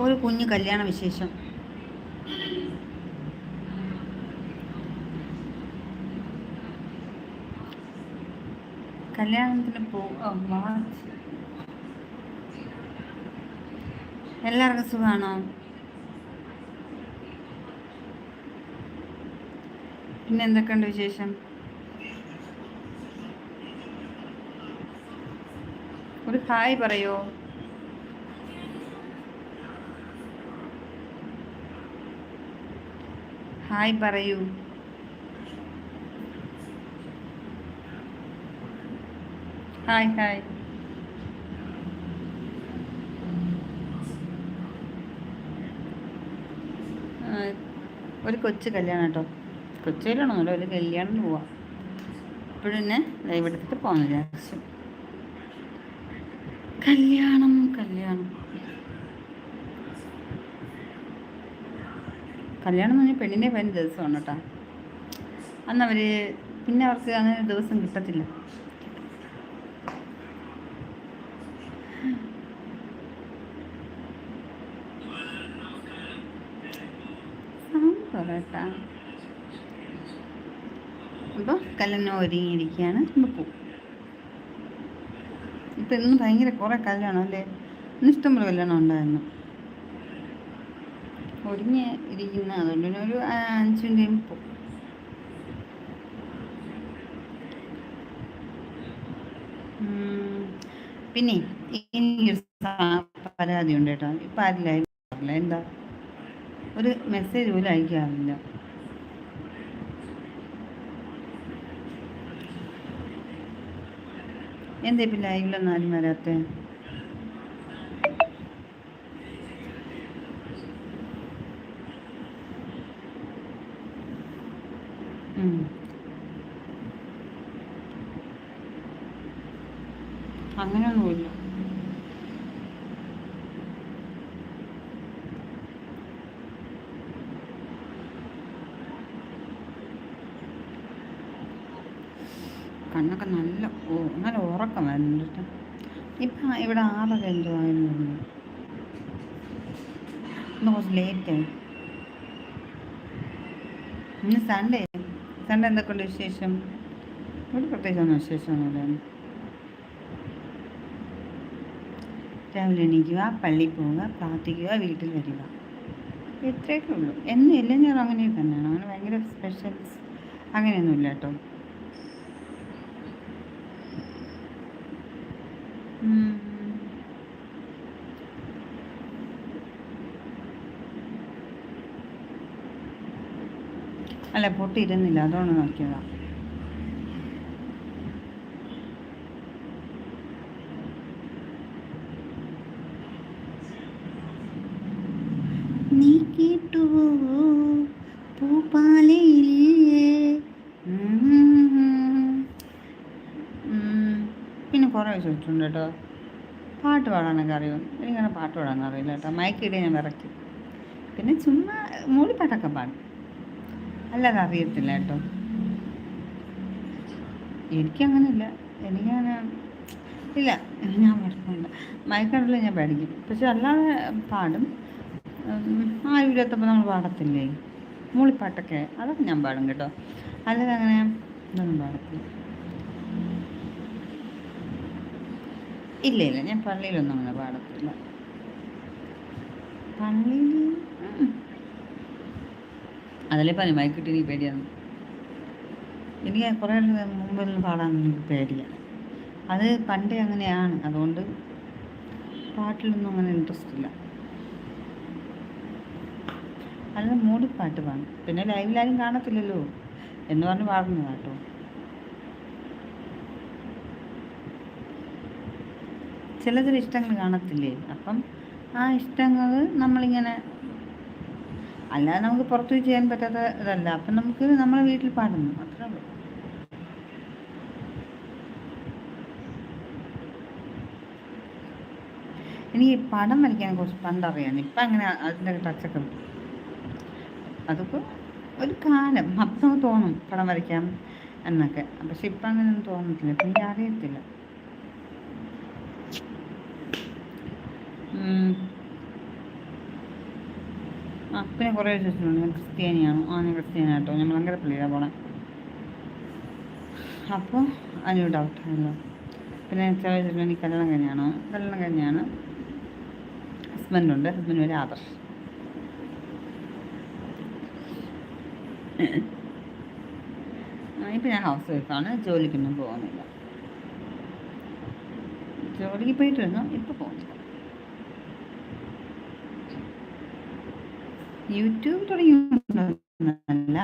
ഒരു കുഞ്ഞു കല്യാണ വിശേഷം. കല്യാണത്തിന് പോ എല്ലാവർക്കും സുഖമാണോ പിന്നെ എന്തൊക്കെയുണ്ട് വിശേഷം? ഒരു ഹായ് പറയോ? ഹായ് പറയൂ. Hi hi. ഒരു കൊച്ചു കല്യാണം കേട്ടോ. കൊച്ചു ഒരു കല്യാണം പോവാം. ഇപ്പോഴും തന്നെ ലൈവ് എടുത്തിട്ട് വിചാരിച്ചു. കല്യാണം കല്യാണം. കല്യാണം എന്ന് പറഞ്ഞാൽ പെണ്ണിന്റെ പതിനഞ്ച് ദിവസമാണ് കേട്ടോ. അന്ന് അവർ പിന്നെ അവർക്ക് അങ്ങനെ ദിവസം കിട്ടത്തില്ല. അപ്പൊ കല്യാണം ഒരുങ്ങിയിരിക്കുകയാണ്. നമ്മൾ ഇപ്പം ഇന്ന് ഭയങ്കര കുറേ കല്യാണം അല്ലേ ഇന്ന് ഇഷ്ടംപോലെ കല്യാണം ഉണ്ടായിരുന്നു. ഒടിഞ്ഞ് ഇരിക്കുന്ന അതുകൊണ്ട് തന്നെ ഒരു അഞ്ച് മിനിറ്റ് പോകും ഉം. പിന്നെ പരാതി ഉണ്ട് കേട്ടോ. ഇപ്പം ആരില്ല എന്താ? ഒരു മെസ്സേജ് പോലും അയക്കാറില്ല. എന്താ ഇപ്പം ലൈവിലൊന്നും ആരും വരാത്തേ? അങ്ങനെയൊന്നുമില്ല. കണ്ണൊക്കെ നല്ല ഓ നല്ല ഉറക്കം വരുന്നുണ്ട് ഇപ്പം ഇവിടെ ആറര എന്തോ ആയിരുന്നു ഇന്ന് കുറച്ച് ലേറ്റ് ഇന്ന് സൺഡേ സൺഡേ എന്തൊക്കെയുണ്ട് വിശേഷം? ഇവിടെ പ്രത്യേകിച്ചൊന്നും വിശേഷമൊന്നുമില്ല. രാവിലെ എണീക്കുക പള്ളി പോവുക പ്രാർത്ഥിക്കുക വീട്ടിൽ വരിക. ഇത്രയൊക്കെ ഉള്ളൂ. എന്നും എല്ലാ ഞായറും അങ്ങനെ തന്നെയാണ്. അങ്ങനെ ഭയങ്കര സ്പെഷ്യൽ അങ്ങനെയൊന്നുമില്ല കേട്ടോ. അല്ല പൊട്ടിയിരുന്നില്ല. അതുകൊണ്ട് നോക്കിയതാ. നീ കേട്ടുവോ. ഉം. പിന്നെ കുറേ ചോദിച്ചിട്ടുണ്ട് കേട്ടോ. പാട്ട് പാടാനൊക്കെ അറിയും? എനിക്കങ്ങനെ പാട്ട് പാടാനൊന്നും അറിയില്ല കേട്ടോ. മയക്കിടെ ഞാൻ ഇറക്കി പിന്നെ ചുമ്മാ മൂളിപ്പാട്ടൊക്കെ പാടും. അല്ലാതെ അറിയത്തില്ല കേട്ടോ. എനിക്കങ്ങനെയില്ല. എനിക്കങ്ങനെ ഇല്ല. ഞാൻ പഠിക്കുന്നില്ല മയക്കടലിൽ ഞാൻ പഠിക്കും പക്ഷെ അല്ലാതെ പാടും. ആയുരത്തപ്പം നമ്മൾ പാടത്തില്ലേ? മൂളിപ്പാട്ടൊക്കെ. അതൊക്കെ ഞാൻ പാടും കേട്ടോ. അല്ലാതെ അങ്ങനെ ഇതൊന്നും പാടത്തില്ല. ഇല്ല ഇല്ല. ഞാൻ പള്ളിയിലൊന്നും അങ്ങനെ പാടത്തില്ല. പള്ളിയിൽ അതല്ലേ പറഞ്ഞു കിട്ടി നീ പേടിയാണ്. എനിക്ക് കുറേ മുമ്പിൽ പാടാൻ പേടിയാണ് അത് പണ്ടേ അങ്ങനെയാണ്. അതുകൊണ്ട് പാട്ടിലൊന്നും അങ്ങനെ ഇൻട്രസ്റ്റ് ഇല്ല. അല്ല മൂടി പാട്ട് പാടും. പിന്നെ ലൈവിലാരും കാണത്തില്ലല്ലോ. എന്ന് പറഞ്ഞ് പാടുന്നു കേട്ടോ. ചിലതിൽ ഇഷ്ടങ്ങൾ കാണത്തില്ലേ? അപ്പം ആ ഇഷ്ടങ്ങൾ നമ്മളിങ്ങനെ അല്ലാതെ നമുക്ക് പുറത്ത് പോയി ചെയ്യാൻ പറ്റാത്ത ഇതല്ല. അപ്പം നമുക്ക് നമ്മളെ വീട്ടിൽ പാടുന്നു. അത്രേ ഉള്ളൂ. എനിക്ക് പടം വരയ്ക്കാൻ കുറച്ച് പണ്ടറിയാം. ഇപ്പം അങ്ങനെ അതിന്റെ ടച്ചൊക്കെ അതൊക്കെ ഒരു കാലം. അപ്പം നമുക്ക് തോന്നും പടം വരയ്ക്കാം എന്നൊക്കെ. പക്ഷെ ഇപ്പം അങ്ങനെയൊന്നും തോന്നത്തില്ല. ഇപ്പം എനിക്ക് അറിയത്തില്ല. ആ പിന്നെ കുറേ ചോദിച്ചിട്ടുണ്ട് ഞാൻ ക്രിസ്ത്യാനിയാണ്. ആ ഞാൻ ക്രിസ്ത്യാനിയാട്ടോ. ഞാൻ മലങ്കരപ്പള്ളിയിലാണ് പോണേ. അപ്പോൾ അതിനൊരു ഡൗട്ടാണല്ലോ പിന്നെ ചോദിച്ചിട്ടുണ്ട് എനിക്ക് കല്യാണം കഴിഞ്ഞാണ്. കല്യാണം കഴിഞ്ഞാണ് ഹസ്ബൻഡുണ്ട് ഹസ്ബൻഡ് ഒരു ആദർശ്. ഇപ്പം ഞാൻ ഹൗസ് വൈഫാണ് ജോലിക്കൊന്നും പോകുന്നില്ല. ജോലിക്ക് പോയിട്ടിരുന്നു. ഇപ്പോൾ പോകുന്നില്ല. യൂട്യൂബ് തുടങ്ങിയൊന്നുമല്ല.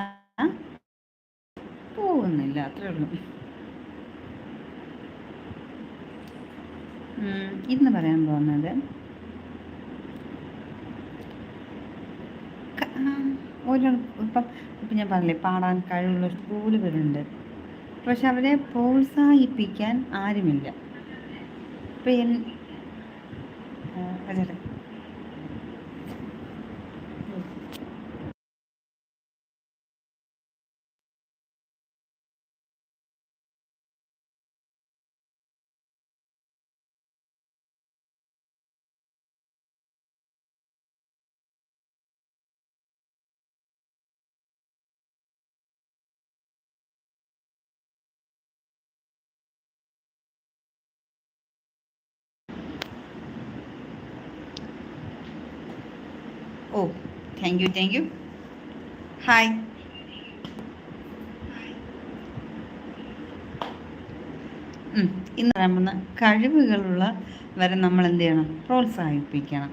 പോകുന്നില്ല അത്രേ ഉള്ളൂ. ഇന്ന് പറയാൻ പോകുന്നത് ഓരോ ഇപ്പം ഇപ്പം ഞാൻ പറഞ്ഞില്ലേ പാടാൻ കഴിവുള്ള സ്കൂൾ പേരുണ്ട് പക്ഷെ അവരെ പ്രോത്സാഹിപ്പിക്കാൻ ആരുമില്ല. ഇപ്പം ഓ thank you thank you hi ഇന്ന് പറയുന്ന കഴിവുകളുള്ള വരെ നമ്മൾ എന്ത് ചെയ്യണം? പ്രോത്സാഹിപ്പിക്കണം.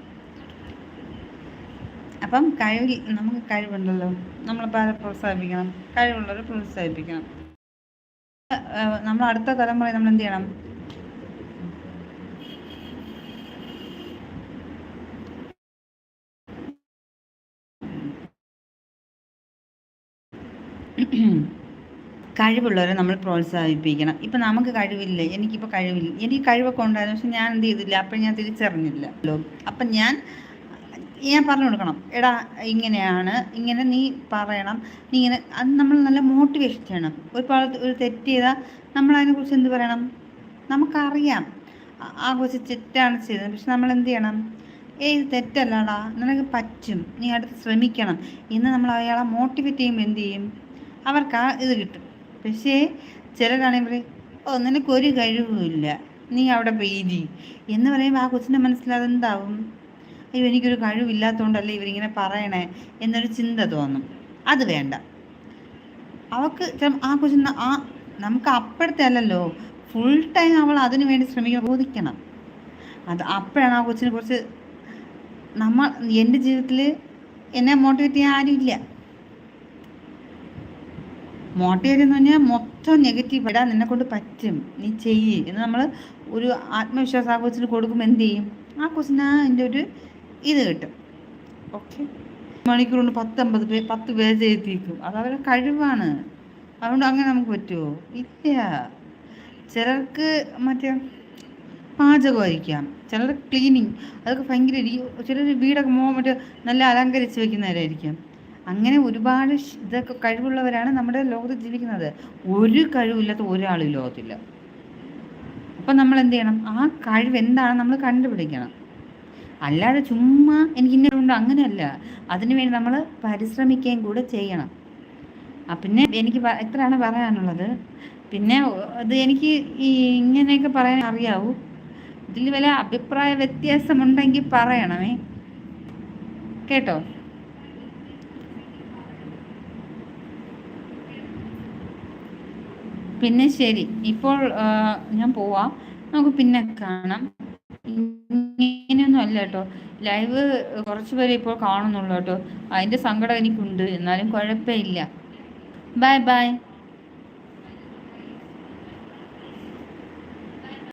അപ്പം കഴിവിൽ നമുക്ക് കഴിവുണ്ടല്ലോ. നമ്മളിപ്പോൾ ആരെ പ്രോത്സാഹിപ്പിക്കണം? കഴിവുള്ളവരെ പ്രോത്സാഹിപ്പിക്കണം. നമ്മൾ അടുത്ത തലമുറ നമ്മൾ എന്ത് ചെയ്യണം? കഴിവുള്ളവരെ നമ്മൾ പ്രോത്സാഹിപ്പിക്കണം. ഇപ്പം നമുക്ക് കഴിവില്ല. എനിക്കിപ്പോൾ കഴിവില്ല. എനിക്ക് കഴിവൊക്കെ ഉണ്ടായിരുന്നു. പക്ഷെ ഞാൻ എന്ത് ചെയ്തില്ല. അപ്പം ഞാൻ തിരിച്ചറിഞ്ഞില്ല. അപ്പം ഞാൻ ഞാൻ പറഞ്ഞു കൊടുക്കണം. എടാ ഇങ്ങനെയാണ്. ഇങ്ങനെ നീ പറയണം. നീ ഇങ്ങനെ അത് നമ്മൾ നല്ല മോട്ടിവേഷൻ ചെയ്യണം ഒരുപാട് ഒരു തെറ്റ് ചെയ്താൽ നമ്മൾ അതിനെക്കുറിച്ച് എന്ത് പറയണം? നമുക്കറിയാം. ആ കൊച്ചു തെറ്റാണ് ചെയ്തത്. പക്ഷെ നമ്മൾ എന്ത് ചെയ്യണം? ഏയ് തെറ്റല്ലടാ. നിനക്ക് പറ്റും. നീ അടുത്ത് ശ്രമിക്കണം. എന്ന് നമ്മൾ അയാളെ മോട്ടിവേറ്റ് ചെയ്യുമ്പോൾ എന്ത് ചെയ്യും? അവർക്ക് ആ ഇത് കിട്ടും. പക്ഷേ ചിലരാണെങ്കിൽ പറയും ഓ നിനക്കൊരു കഴിവുമില്ല നീ അവിടെ പെയ്തി. എന്ന് പറയുമ്പോൾ ആ കൊച്ചിന്റെ മനസ്സിൽ അതെന്താവും? അയ്യോ എനിക്കൊരു കഴിവില്ലാത്തതുകൊണ്ടല്ലേ ഇവരിങ്ങനെ പറയണേ? എന്നൊരു ചിന്ത തോന്നും. അത് വേണ്ട. അവൾക്ക് ആ കൊച്ചിന് ആ നമുക്ക് അപ്പോഴത്തെ അല്ലല്ലോ ഫുൾ ടൈം അവൾ അതിനു വേണ്ടി ശ്രമിക്കണം ബോധിക്കണം. അത് അപ്പോഴാണ് ആ കൊച്ചിനെ കുറിച്ച് നമ്മൾ എന്റെ ജീവിതത്തിൽ എന്നെ മോട്ടിവേറ്റ് ചെയ്യാൻ ആരുമില്ല. മോട്ടിവേറ്റ് എന്ന് പറഞ്ഞാൽ മൊത്തം നെഗറ്റീവ് ഇടാൻ നിന്നെ കൊണ്ട് പറ്റും. നീ ചെയ്യ്. എന്ന് നമ്മൾ ഒരു ആത്മവിശ്വാസം ആ കൊച്ചിന് കൊടുക്കുമ്പോൾ എന്ത് ചെയ്യും? ആ കൊച്ചിന് അതിന്റെ ഒരു ഇത് കിട്ടും. ഓക്കെ മണിക്കൂർ കൊണ്ട് പത്തമ്പത് പേര് പത്ത് പേര് ചെയ്തിരിക്കും അത് അവരുടെ കഴിവാണ്. അതുകൊണ്ട് അങ്ങനെ നമുക്ക് പറ്റുമോ ഇല്ല. ചിലർക്ക് മറ്റേ പാചകമായിരിക്കാം. ചിലർ ക്ലീനിങ് അതൊക്കെ ഭയങ്കര ചിലർ വീടൊക്കെ മോ മറ്റേ നല്ല അലങ്കരിച്ച് വെക്കുന്നവരായിരിക്കാം അങ്ങനെ ഒരുപാട് ഇതൊക്കെ കഴിവുള്ളവരാണ് നമ്മുടെ ലോകത്ത് ജീവിക്കുന്നത്. ഒരു കഴിവില്ലാത്ത ഒരാളും ലോകത്തില്ല. അപ്പം നമ്മൾ എന്ത് ചെയ്യണം? ആ കഴിവ് എന്താണ് നമ്മൾ കണ്ടുപിടിക്കണം. അല്ലാതെ ചുമ്മാ എനിക്ക് ഇന്നുണ്ട് അങ്ങനെയല്ല. അതിനുവേണ്ടി നമ്മൾ പരിശ്രമിക്കുകയും കൂടെ ചെയ്യണം. പിന്നെ എനിക്ക് എത്രയാണ് പറയാനുള്ളത്. പിന്നെ അത് എനിക്ക് ഈ ഇങ്ങനെയൊക്കെ പറയാൻ അറിയാവൂ. ഇതിൽ വല്ല അഭിപ്രായ വ്യത്യാസമുണ്ടെങ്കിൽ പറയണമേ. കേട്ടോ? പിന്നെ ശരി. ഇപ്പോൾ ഞാൻ പോവാം. നമുക്ക് പിന്നെ കാണാം. ഇങ്ങനെയൊന്നും അല്ല കേട്ടോ. ലൈവ് കുറച്ചു പേര് ഇപ്പോൾ കാണുന്നുള്ളൂ കേട്ടോ. അതിന്റെ സങ്കടം എനിക്കുണ്ട്. എന്നാലും കുഴപ്പമില്ല. Bye bye.